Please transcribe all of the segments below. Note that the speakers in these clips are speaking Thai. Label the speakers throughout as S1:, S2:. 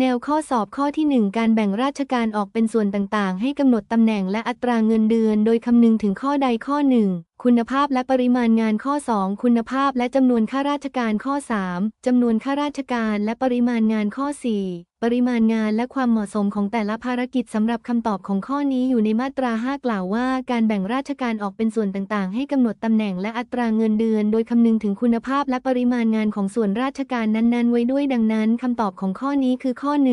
S1: แนวข้อสอบข้อที่ 1 การแบ่งราชการออกเป็นส่วนต่างๆ ให้กำหนดตำแหน่งและอัตราเงินเดือน โดยคำนึงถึงข้อใดข้อ 1 คุณภาพและปริมาณงานข้อ 2 คุณภาพและจำนวนข้าราชการข้อ 3จำนวนข้าราชการและปริมาณงานข้อ 4 ปริมาณงานและความเหมาะสมของแต่ละภารกิจสำหรับคำตอบของข้อนี้อยู่ในมาตรา 5 กล่าวว่าการแบ่งราชการออกเป็นส่วนต่างๆ ให้กำหนดตำแหน่งและอัตราเงินเดือน โดยคำนึงถึงคุณภาพและปริมาณงานของส่วนราชการนั้นๆ ไว้ด้วยดังนั้นคำตอบของข้อนี้คือข้อ 1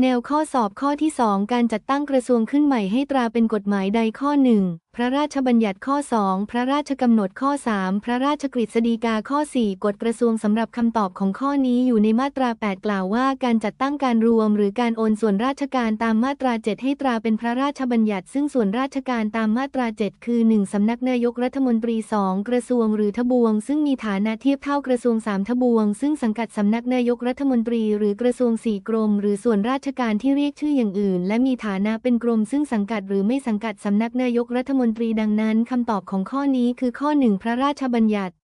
S1: แนวข้อสอบข้อที่ 2 การจัดตั้งกระทรวงขึ้นใหม่ให้ตราเป็นกฎหมายใดข้อ1 พระราชบัญญัติข้อ 2 พระราชกำหนดข้อ 3 พระราชกฤษฎีกาข้อ 4 กฎกระทรวงสำหรับคำตอบของข้อนี้อยู่ในมาตรา 8 กล่าวว่า การจัดตั้งการรวม หรือการโอนส่วนราชการตามมาตรา 7 ให้ตราเป็นพระราชบัญญัติ ซึ่งส่วนราชการตามมาตรา 7 คือ 1 สำนักนายกรัฐมนตรี 2 กระทรวงหรือทบวง ซึ่งมีฐานะเทียบเท่ากระทรวง 3 ทบวง ซึ่งสังกัดสำนักนายกรัฐมนตรี หรือกระทรวง 4 กรม หรือส่วนราชการที่เรียกชื่ออย่างอื่น และมีฐานะเป็นกรม ซึ่งสังกัดหรือไม่สังกัดสำนักนายกรัฐมนตรีดังนั้นคำตอบของข้อนี้คือข้อหนึ่งพระราชบัญญัติ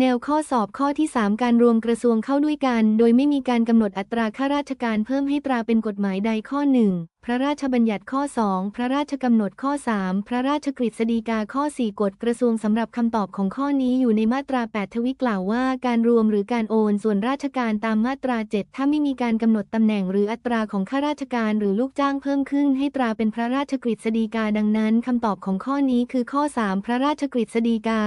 S1: แนวข้อสอบข้อที่ 3 การรวมกระทรวงเข้าด้วยกัน โดยไม่มีการกำหนดอัตราข้าราชการเพิ่มให้ตราเป็นกฎหมายใดข้อ 1 พระราชบัญญัติข้อ 2 พระราชกำหนดข้อ 3 พระราชกฤษฎีกาข้อ 4 กฎกระทรวงสำหรับคำตอบของข้อนี้อยู่ในมาตรา 8 ทวิกล่าวว่า การรวมหรือการโอนส่วนราชการตามมาตรา 7 ถ้าไม่มีการกำหนดตำแหน่งหรืออัตราของข้าราชการหรือลูกจ้างเพิ่มขึ้น ให้ตราเป็นพระราชกฤษฎีกาดังนั้นคำตอบของข้อนี้คือข้อ 3 พระราชกฤษฎีกา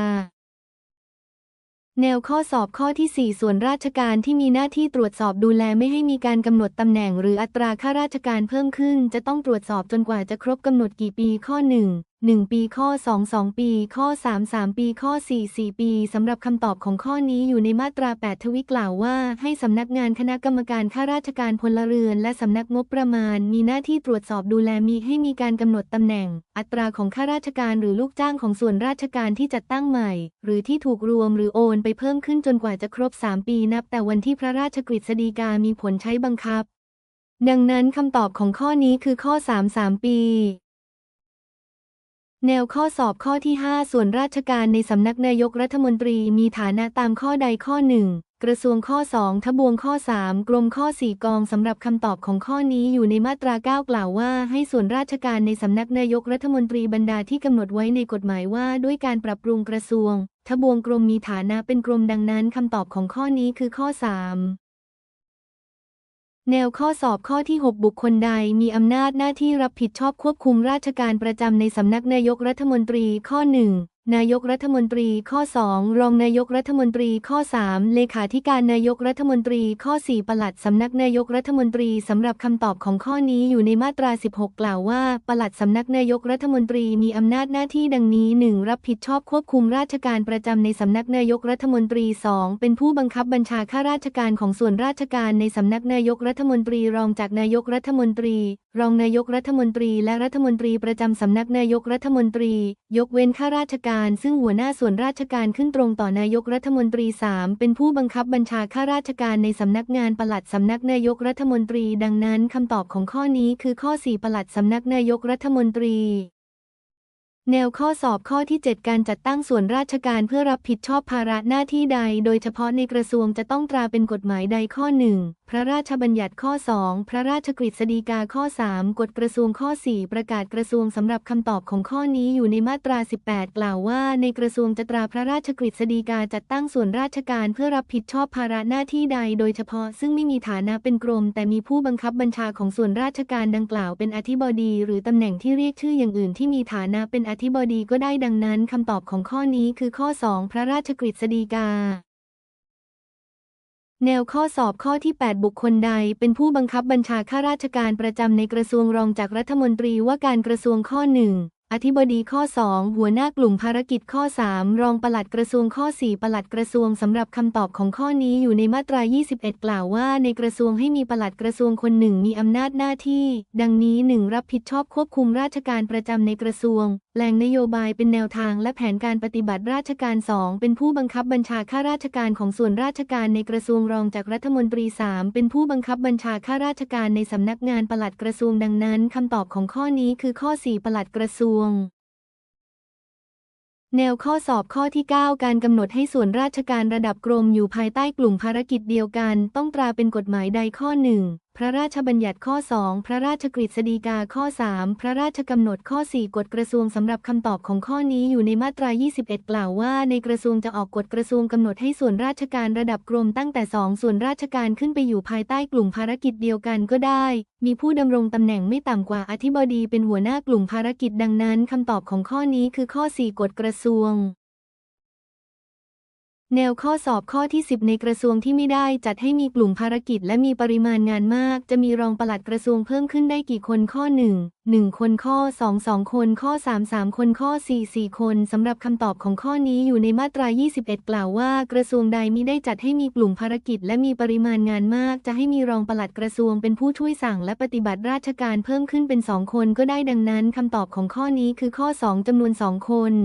S1: แนวข้อสอบข้อที่ 4 ส่วนราชการที่มีหน้าที่ตรวจสอบดูแลไม่ให้มีการกำหนดตำแหน่งหรืออัตราค่าราชการเพิ่มขึ้น จะต้องตรวจสอบจนกว่าจะครบกำหนดกี่ปีข้อ 1 1 ปีข้อ 2 2 ปีข้อ 3 3 ปีข้อ 4 4 ปีสำหรับคำตอบของข้อนี้อยู่ในมาตรา 8 ทวิกล่าวว่า ให้สำนักงานคณะกรรมการข้าราชการพลเรือน และสำนักงบประมาณ มีหน้าที่ตรวจสอบดูแลมีให้มีการกำหนดตำแหน่ง อัตราของข้าราชการหรือลูกจ้างของส่วนราชการที่จัดตั้งใหม่ หรือที่ถูกรวมหรือโอนไปเพิ่มขึ้นจนกว่าจะครบ 3 ปีนับ แต่วันที่พระราชกฤษฎีกามีผลใช้บังคับ ดังนั้นคำตอบของข้อนี้คือข้อ 3 3 ปี แนวข้อสอบข้อที่ 5 ส่วนราชการในสำนักนายกรัฐมนตรีมีฐานะตามข้อใดข้อ 1 กระทรวงข้อ 2 ทบวงข้อ 3 กรมข้อ 4 กองสำหรับคำตอบของข้อนี้อยู่ในมาตรา 9 กล่าวว่า ให้ส่วนราชการในสำนักนายกรัฐมนตรีบรรดาที่กำหนดไว้ในกฎหมายว่า ด้วยการปรับปรุงกระทรวง ทบวงกรมมีฐานะเป็นกรมดังนั้นคำตอบของข้อนี้คือข้อ 3 แนวข้อสอบข้อที่ 6 บุคคลใดมีอำนาจหน้าที่รับผิดชอบควบคุมราชการประจำในสำนักนายกรัฐมนตรีข้อ1น นายกรัฐมนตรีข้อ 2 รองนายกรัฐมนตรีข้อ 3 เลขาธิการนายกรัฐมนตรีข้อ 4 ปลัดสำนักนายกรัฐมนตรีสำหรับคำตอบของข้อนี้อยู่ในมาตรา 16 กล่าวว่า ปลัดสำนักนายกรัฐมนตรีมีอำนาจหน้าที่ดังนี้ 1. รับผิดชอบควบคุมราชการประจำในสำนักนายกรัฐมนตรี 2. เป็นผู้บังคับบัญชาข้าราชการของส่วนราชการในสำนักนายกรัฐมนตรีรองจากนายกรัฐมนตรี รองนายกรัฐมนตรี และรัฐมนตรีประจำสำนักนายกรัฐมนตรี ยกเว้นข้าราชการซึ่งหัวหน้าส่วนราชการขึ้นตรงต่อนายกรัฐมนตรี 3 เป็นผู้บังคับบัญชาข้าราชการในสำนักงานปลัดสำนักนายกรัฐมนตรี ดังนั้นคำตอบของข้อนี้คือข้อ 4 ปลัดสำนักนายกรัฐมนตรี แนวข้อสอบข้อที่ 7 การจัดตั้งส่วนราชการเพื่อรับผิดชอบภาระหน้าที่ใด โดยเฉพาะในกระทรวงจะต้องตราเป็นกฎหมายใดข้อ 1 พระราชบัญญัติข้อ 2 พระราชกฤษฎีกาข้อ 3 กฎกระทรวงข้อ 4 ประกาศกระทรวงสำหรับคำตอบของข้อนี้อยู่ในมาตรา 18 กล่าวว่าในกระทรวงจะตราพระราชกฤษฎีกาจัดตั้งส่วนราชการเพื่อรับผิดชอบภาระหน้าที่ใด โดยเฉพาะซึ่งไม่มีฐานะเป็นกรม แต่มีผู้บังคับบัญชาของส่วนราชการดังกล่าวเป็นอธิบดี หรือตำแหน่งที่เรียกชื่ออย่างอื่นที่มีฐานะเป็นอธิบดีก็ได้ดังนั้นคำตอบของข้อนี้คือข้อ 2 พระราชกฤษฎีกา แนวข้อสอบข้อที่ 8 บุคคลใด เป็นผู้บังคับบัญชาข้าราชการประจำในกระทรวงรองจากรัฐมนตรีว่าการกระทรวงข้อ 1อธิบดีข้อ 2 หัวหน้ากลุ่มภารกิจข้อ 3 รองปลัดกระทรวงข้อ 4 ปลัดกระทรวงสำหรับคำตอบของข้อนี้อยู่ในมาตรา 21 กล่าวว่า ในกระทรวงให้มีปลัดกระทรวงคนหนึ่งมีอำนาจหน้าที่ ดังนี้ 1. รับผิดชอบควบคุมราชการประจำในกระทรวง ล่งนโยบายเป็นแนวทางและแผนการปฏิบัติราชการ 2 เป็นผู้บังคับบัญชาข้าราชการของส่วนราชการในกระทรวงรองจากรัฐมนตรี 3 เป็นผู้บังคับบัญชาข้าราชการในสำนักงานปลัดกระทรวงดังนั้นคำตอบของข้อนี้คือข้อ 4 ปลัดกระทรวงแนวข้อสอบข้อที่ 9 การกำหนดให้ส่วนราชการระดับกรมอยู่ภายใต้กลุ่มภารกิจเดียวกัน ต้องตราเป็นกฎหมายใดข้อ1 พระราชบัญญัติข้อ 2 พระราชกฤษฎีกาข้อ 3 พระราชกำหนดข้อ 4 กฎกระทรวงสำหรับคำตอบของข้อนี้อยู่ในมาตรา 21 กล่าวว่า ในกระทรวงจะออกกฎกระทรวงกำหนดให้ส่วนราชการระดับกรมตั้งแต่ 2 ส่วนราชการขึ้นไปอยู่ภายใต้กลุ่มภารกิจเดียวกันก็ได้ มีผู้ดำรงตำแหน่งไม่ต่ำกว่าอธิบดีเป็นหัวหน้ากลุ่มภารกิจดังนั้นคำตอบของข้อนี้คือข้อ 4 กฎกระทรวง แนวข้อสอบข้อที่ 10 ในกระทรวงที่ไม่ได้จัดให้มีกลุ่มภารกิจและมีปริมาณงานมาก จะมีรองปลัดกระทรวงเพิ่มขึ้นได้กี่คนข้อ 1 1 คนข้อ 2 2 คนข้อ 3 3 คนข้อ 4 4 คนสำหรับคำตอบของข้อนี้อยู่ในมาตรา 21 กล่าวว่า กระทรวงใดมิได้จัดให้มีกลุ่มภารกิจ และมีปริมาณงานมาก จะให้มีรองปลัดกระทรวงเป็นผู้ช่วยสั่งและปฏิบัติราชการเพิ่มขึ้นเป็น 2 คนก็ได้ดังนั้นคำตอบของข้อนี้คือข้อ 2จำนวน 2 คน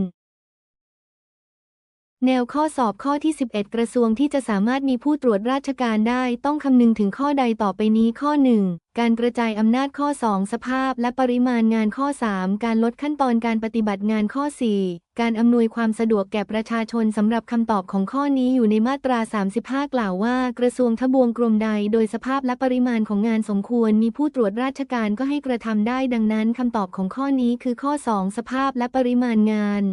S1: แนวข้อสอบข้อที่ 11 กระทรวงที่จะสามารถมีผู้ตรวจราชการได้ ต้องคำนึงถึงข้อใดต่อไปนี้ข้อ 1 การกระจายอำนาจข้อ 2 สภาพและปริมาณงานข้อ 3 การลดขั้นตอนการปฏิบัติงานข้อ 4 การอำนวยความสะดวกแก่ประชาชนสำหรับคำตอบของข้อนี้อยู่ในมาตรา 35 กล่าวว่า กระทรวงทบวงกรมใด โดยสภาพและปริมาณของงานสมควร มีผู้ตรวจราชการก็ให้กระทำได้ ดังนั้นคำตอบของข้อนี้คือข้อ 2 สภาพและปริมาณงาน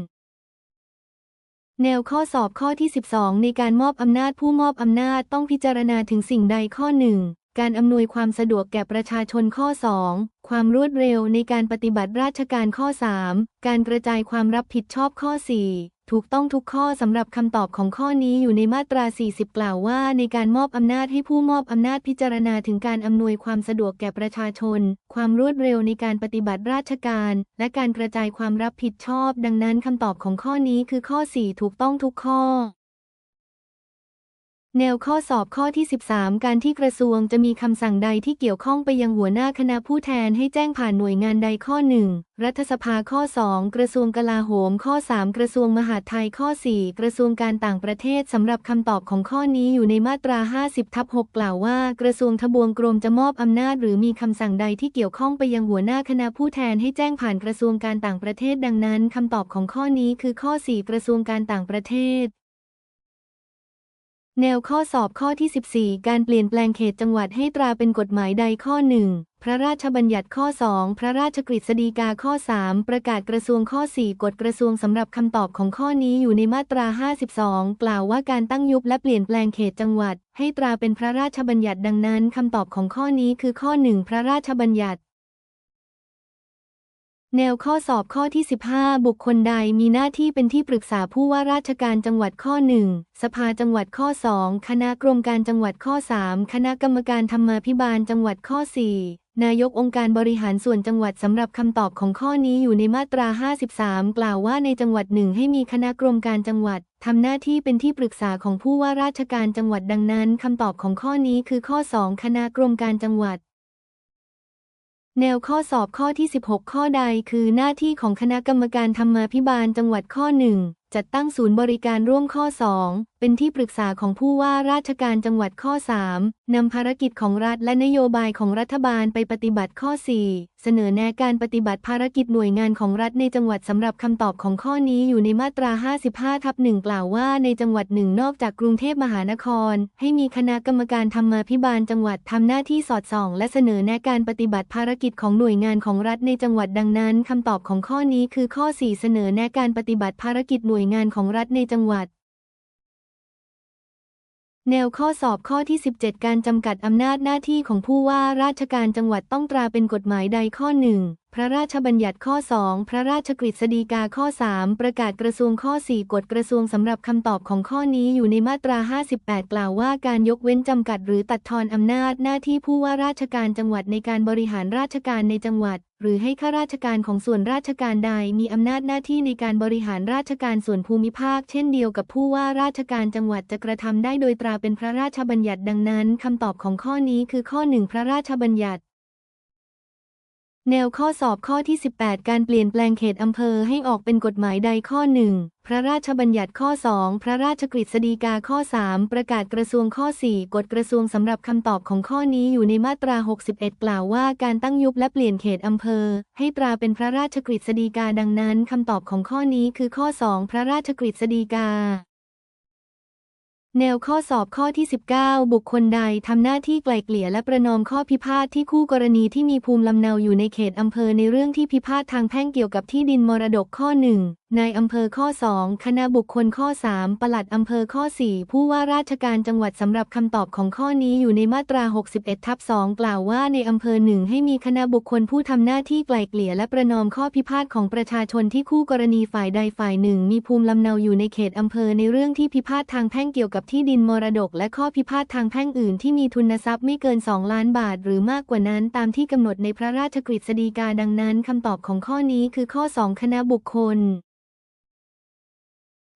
S1: แนวข้อสอบข้อที่ 12 ในการมอบอำนาจผู้มอบอำนาจต้องพิจารณาถึงสิ่งใดข้อ1การอำนวยความสะดวกแก่ประชาชนข้อ 2 ความรวดเร็วในการปฏิบัติราชการข้อ 3 การกระจายความรับผิดชอบข้อ 4 ถูกต้องทุกข้อสำหรับคำตอบของข้อนี้อยู่ในมาตรา 40 กล่าวว่า ในการมอบอำนาจให้ผู้มอบอำนาจพิจารณาถึงการอำนวยความสะดวกแก่ประชาชน ความรวดเร็วในการปฏิบัติราชการ และการกระจายความรับผิดชอบ ดังนั้นคำตอบของข้อนี้คือข้อ 4 ถูกต้องทุกข้อ แนวข้อสอบข้อที่ 13 การที่กระทรวงจะมีคำสั่งใดที่เกี่ยวข้องไปยังหัวหน้าคณะผู้แทนให้แจ้งผ่านหน่วยงานใดข้อ 1 รัฐสภาข้อ 2 กระทรวงกลาโหม ข้อ 3 กระทรวงมหาดไทยข้อ 4 กระทรวงการต่างประเทศสำหรับคำตอบของข้อนี้อยู่ในมาตรา 50ทับ6กล่าวว่า กระทรวงทบวงกรมจะมอบอำนาจ หรือมีคำสั่งใดที่เกี่ยวข้องไปยังหัวหน้าคณะผู้แทนให้แจ้งผ่านกระทรวงการต่างประเทศดังนั้นคำตอบของข้อนี้คือข้อ 4 กระทรวงการต่างประเทศ แนวข้อสอบข้อที่ 14 การเปลี่ยนแปลงเขตจังหวัดให้ตราเป็นกฎหมายใดข้อ 1 พระราชบัญญัติข้อ 2 พระราชกฤษฎีกาข้อ 3 ประกาศกระทรวงข้อ 4 กฎกระทรวงสำหรับคำตอบของข้อนี้อยู่ในมาตรา 52 กล่าวว่าการตั้งยุบและเปลี่ยนแปลงเขตจังหวัด ให้ตราเป็นพระราชบัญญัติดังนั้นคำตอบของข้อนี้คือข้อ 1 พระราชบัญญัติ แนวข้อสอบข้อที่ 15 บุคคลใดมีหน้าที่เป็นที่ปรึกษาผู้ว่าราชการจังหวัดข้อ 1 สภาจังหวัดข้อ 2 คณะกรมการจังหวัดข้อ 3 คณะกรรมการธรรมาภิบาลจังหวัดข้อ 4 นายกองค์การบริหารส่วนจังหวัดสำหรับคำตอบของข้อนี้อยู่ในมาตรา 53 กล่าวว่าในจังหวัดหนึ่งให้มีคณะกรมการจังหวัดทำหน้าที่เป็นที่ปรึกษาของผู้ว่าราชการจังหวัดดังนั้นคำตอบของข้อนี้คือข้อ 2 คณะกรมการจังหวัด แนวข้อสอบข้อที่ 16 ข้อใดคือหน้าที่ของคณะกรรมการธรรมาภิบาลจังหวัดข้อ 1 จัดตั้งศูนย์บริการร่วมข้อ 2 เป็นที่ปรึกษาของผู้ว่าราชการจังหวัดข้อ 3 นำภารกิจของรัฐและนโยบายของรัฐบาลไปปฏิบัติข้อ 4 เสนอแนะการปฏิบัติภารกิจหน่วยงานของรัฐในจังหวัดสำหรับคำตอบของข้อนี้อยู่ในมาตรา 55 ทับ 1 กล่าวว่าในจังหวัดหนึ่งนอกจากกรุงเทพมหานคร ให้มีคณะกรรมการธรรมาภิบาลจังหวัดทำหน้าที่สอดส่อง และเสนอแนะการปฏิบัติภารกิจของหน่วยงานของรัฐในจังหวัดดังนั้นคำตอบของข้อนี้คือข้อ 4 เสนอแนะการปฏิบัติภารกิจหน่วยงานของรัฐในจังหวัด แนวข้อสอบข้อที่ 17 การจำกัดอำนาจหน้าที่ของผู้ว่าราชการจังหวัดต้องตราเป็นกฎหมายใดข้อหนึ่ง พระราชบัญญัติข้อ 2 พระราชกฤษฎีกาข้อ 3 ประกาศกระทรวงข้อ 4 กฎกระทรวงสำหรับคำตอบของข้อนี้อยู่ในมาตรา 58 กล่าวว่าการยกเว้นจำกัดหรือตัดทอนอำนาจหน้าที่ผู้ว่าราชการจังหวัดในการบริหารราชการในจังหวัด หรือให้ข้าราชการของส่วนราชการใดมีอำนาจหน้าที่ในการบริหารราชการส่วนภูมิภาค เช่นเดียวกับผู้ว่าราชการจังหวัดจะกระทำได้โดยตราเป็นพระราชบัญญัติดังนั้นคำตอบของข้อนี้คือข้อ 1 พระราชบัญญัติ แนวข้อสอบข้อที่ 18 การเปลี่ยนแปลงเขตอำเภอให้ออกเป็นกฎหมายใดข้อ 1 พระราชบัญญัติข้อ 2 พระราชกฤษฎีกาข้อ 3 ประกาศกระทรวงข้อ 4 กฎกระทรวงสำหรับคำตอบของข้อนี้อยู่ในมาตรา 61 กล่าวว่าการตั้งยุบและเปลี่ยนเขตอำเภอ ให้ตราเป็นพระราชกฤษฎีกาดังนั้นคำตอบของข้อนี้คือข้อ 2 พระราชกฤษฎีกา แนวข้อสอบข้อที่ 19 บุคคลใดทำหน้าที่ไกล่เกลี่ยและประนอมข้อพิพาทที่คู่กรณีที่มีภูมิลำเนาอยู่ในเขตอำเภอในเรื่องที่พิพาททางแพ่งเกี่ยวกับที่ดินมรดกข้อหนึ่งายอำเภอข้อ 2 คณะบุคคลข้อ 3 ปลัดอำเภอข้อ 4 ผู้ว่าราชการจังหวัดสำหรับคำตอบของข้อนี้อยู่ในมาตรา 61 ทับ 2 กล่าวว่าในอำเภอหนึ่งให้มีคณะบุคคลผู้ทำหน้าที่ไกล่เกลี่ยและประนอมข้อพิพาทของประชาชนที่คู่กรณีฝ่ายใดฝ่ายหนึ่ง มีภูมิลำเนาอยู่ในเขตอำเภอในเรื่องที่พิพาททางแพ่งเกี่ยวกับที่ดินมรดก และข้อพิพาททางแพ่งอื่นที่มีทุนทรัพย์ไม่เกิน 2 ล้านบาท หรือมากกว่านั้นตามที่กำหนดในพระราชกฤษฎีกาดังนั้นคำตอบของข้อนี้คือข้อ 2 คณะบุคคล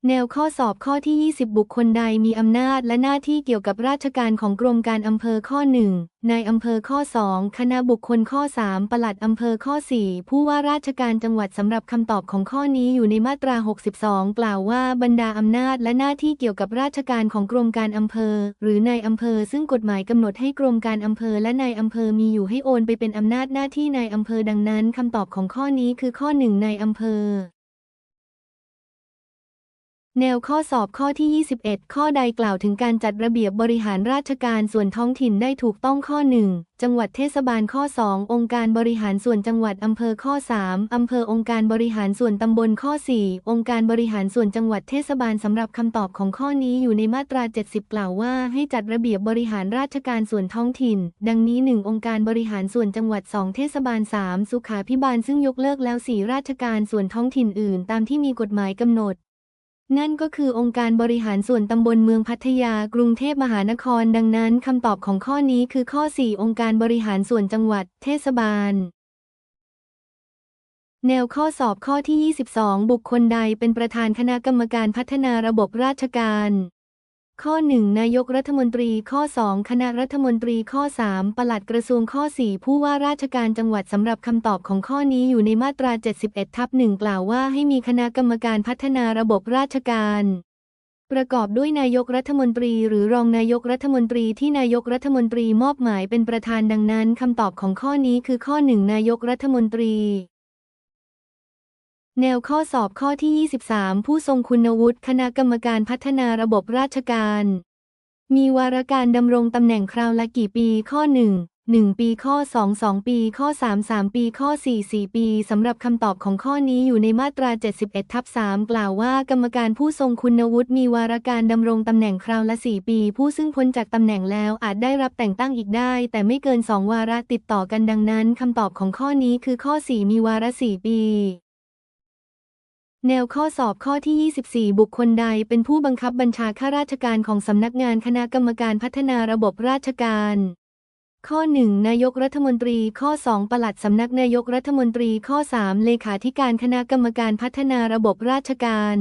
S1: แนวข้อสอบข้อที่ 20 บุคคลใดมีอำนาจและหน้าที่เกี่ยวกับราชการของกรมการอำเภอข้อ 1 นายอำเภอข้อ 2 คณะบุคคลข้อ 3 ปลัดอำเภอข้อ 4 ผู้ว่าราชการจังหวัดสำหรับคำตอบของข้อนี้อยู่ในมาตรา 62 กล่าวว่าบรรดาอำนาจและหน้าที่เกี่ยวกับราชการของกรมการอำเภอ หรือนายอำเภอ ซึ่งกฎหมายกำหนดให้กรมการอำเภอและนายอำเภอมีอยู่ให้โอนไปเป็นอำนาจหน้าที่นายอำเภอดังนั้นคำตอบของข้อนี้คือข้อ 1 นายอำเภอ แนวข้อสอบข้อที่ 21 ข้อใดกล่าวถึงการจัดระเบียบบริหารราชการส่วนท้องถิ่นได้ถูกต้องข้อ 1 จังหวัดเทศบาลข้อ 2 องค์การบริหารส่วนจังหวัดอำเภอข้อ 3 อำเภอองค์การบริหารส่วนตำบลข้อ 4 องค์การบริหารส่วนจังหวัดเทศบาลสำหรับคำตอบของข้อนี้อยู่ในมาตรา 70 กล่าวว่า ให้จัดระเบียบบริหารราชการส่วนท้องถิ่น ดังนี้ 1 องค์การบริหารส่วนจังหวัด 2 เทศบาล 3 สุขาพิบาลซึ่งยกเลิกแล้ว 4 ราชการส่วนท้องถิ่นอื่น ตามที่มีกฎหมายกำหนด นั่นก็คือองค์การบริหารส่วนตำบลเมืองพัทยากรุงเทพมหานคร ดังนั้นคำตอบของข้อนี้คือข้อ 4 องค์การบริหารส่วนจังหวัด เทศบาล แนวข้อสอบข้อที่ 22 บุคคลใดเป็นประธานคณะกรรมการพัฒนาระบบราชการ ข้อ 1 นายกรัฐมนตรีข้อ 2 คณะรัฐมนตรีข้อ 3 ปลัดกระทรวงข้อ 4 ผู้ว่าราชการจังหวัดสำหรับคำตอบของข้อนี้อยู่ในมาตรา 71 ทับ 1 กล่าวว่าให้มีคณะกรรมการพัฒนาระบบราชการ ประกอบด้วยนายกรัฐมนตรี หรือรองนายกรัฐมนตรีที่นายกรัฐมนตรีมอบหมายเป็นประธานดังนั้นคำตอบของข้อนี้คือข้อ 1 นายกรัฐมนตรี แนวข้อสอบข้อที่ 23 ผู้ทรงคุณวุฒิคณะกรรมการพัฒนาระบบราชการ มีวาระการดำรงตำแหน่งคราวละกี่ปีข้อ 1 1 ปีข้อ 2 2 ปีข้อ 3 3 ปีข้อ 4 4 ปีสำหรับคำตอบของข้อนี้อยู่ในมาตรา 71ทับ3กล่าวว่ากรรมการผู้ทรงคุณวุฒิมีวาระการดำรงตำแหน่งคราวละ 4 ปี ผู้ซึ่งพ้นจากตำแหน่งแล้วอาจได้รับแต่งตั้งอีกได้ แต่ไม่เกิน 2 วาระติดต่อกันดังนั้นคำตอบของข้อนี้คือข้อ 4 มีวาระ 4 ปี แนวข้อสอบข้อที่ 24 บุคคลใดเป็นผู้บังคับบัญชาข้าราชการของสำนักงานคณะกรรมการพัฒนาระบบราชการ ข้อ 1 นายกรัฐมนตรี ข้อ 2 ปลัดสำนักนายกรัฐมนตรี ข้อ 3 เลขาธิการคณะกรรมการพัฒนาระบบราชการ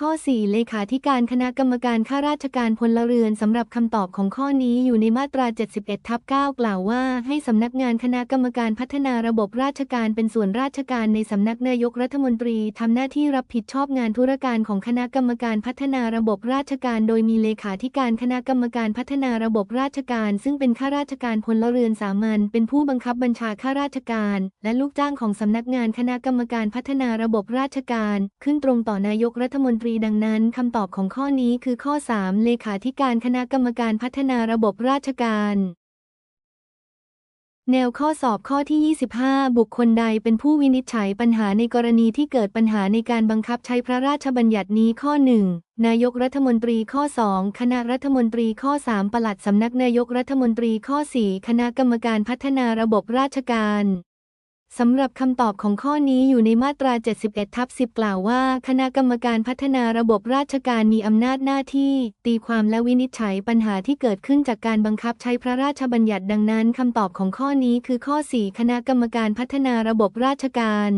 S1: ข้อ 4 เลขาธิการคณะกรรมการข้าราชการพลเรือนสำหรับคำตอบของข้อนี้อยู่ในมาตรา 71 ทับ 9 กล่าวว่า ให้สำนักงานคณะกรรมการพัฒนาระบบราชการเป็นส่วนราชการในสำนักนายกรัฐมนตรีทำหน้าที่รับผิดชอบงานธุรการของคณะกรรมการพัฒนาระบบราชการ โดยมีเลขาธิการคณะกรรมการพัฒนาระบบราชการ ซึ่งเป็นข้าราชการพลเรือนสามัญเป็นผู้บังคับบัญชาข้าราชการ และลูกจ้างของสำนักงานคณะกรรมการพัฒนาระบบราชการ ขึ้นตรงต่อนายกรัฐมนตรีรีดังนั้นคำตอบของข้อนี้คือข้อ 3 เลขาธิการคณะกรรมการพัฒนาระบบราชการแนวข้อสอบข้อที่ 25 บุคคลใดเป็นผู้วินิจฉัยปัญหาในกรณีที่เกิดปัญหาในการบังคับใช้พระราชบัญญัตินี้ข้อ 1 นายกรัฐมนตรีข้อ 2 คณะรัฐมนตรีข้อ 3 ปลัดสำนักนายกรัฐมนตรีข้อ 4 คณะกรรมการพัฒนาระบบราชการ สำหรับคำตอบของข้อนี้อยู่ในมาตรา 71 ทับ 10 กล่าวว่า คณะกรรมการพัฒนาระบบราชการมีอำนาจหน้าที่ ตีความและวินิจฉัยปัญหาที่เกิดขึ้นจากการบังคับใช้พระราชบัญญัติดังนั้นคำตอบของข้อนี้คือข้อ 4 คณะกรรมการพัฒนาระบบราชการ